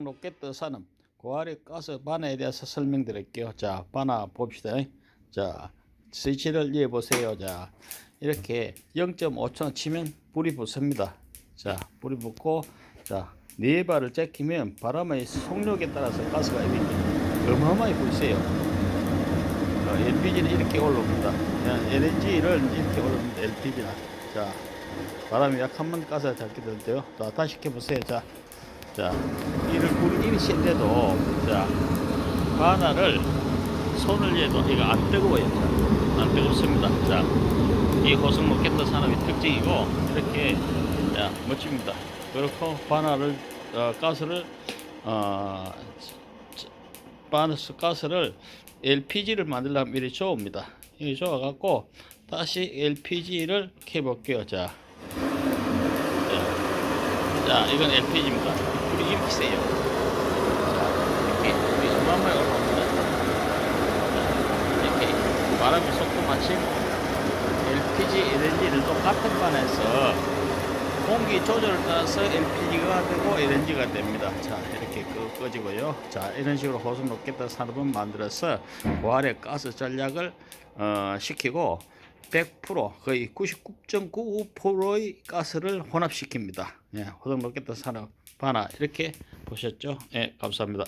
로켓 산업 고화력 가스 반화에 대해서 설명드릴게요. 자, 반화 봅시다. 자, 스위치를 이해 보세요. 자, 이렇게 0.5초 치면 불이 붙습니다. 자, 불이 붙고 자, 네 발을 제키면 바람의 속력에 따라서 가스가 이렇게 어마어마하게 불세요. 어, LPG는 이렇게 올라옵니다. LNG를 이렇게 올라옵니다. LPG는. 자, 바람이 약하면 가스가 작게 되는데요. 자, 다시 켜보세요. 자, 자, 이를 센데도, 자, 바나를 손을 해도 이거 안 뜨거워요. 자, 안 뜨겁습니다. 자, 이 호성 로켓 산업의 특징이고, 이렇게, 자, 멋집니다. 그렇고, 바나를, 어, 가스를, 어, 바너스 가스를 LPG를 만들려면 이리 저옵니다. 이리 저어갖고 다시 LPG를 켜볼게요. 자, 자, 자, 이건 LPG입니다. 불이 이렇게 세요. 자, 이렇게 불이 어마어마하게 올라옵니다. 자, 이렇게 바람이 쏟고 마침 LPG, LNG를 똑같은 반에서 공기 조절을 따라서 LPG가 되고 LNG가 됩니다. 자, 이렇게 끄, 꺼지고요. 자, 이런 식으로 호성 로켓 산업은 만들어서 고화력 가스 전략을 어, 시키고 100% 거의 99.99%의 가스를 혼합시킵니다. 예, 호성 로켓 산업 반화 이렇게 보셨죠? 예, 감사합니다.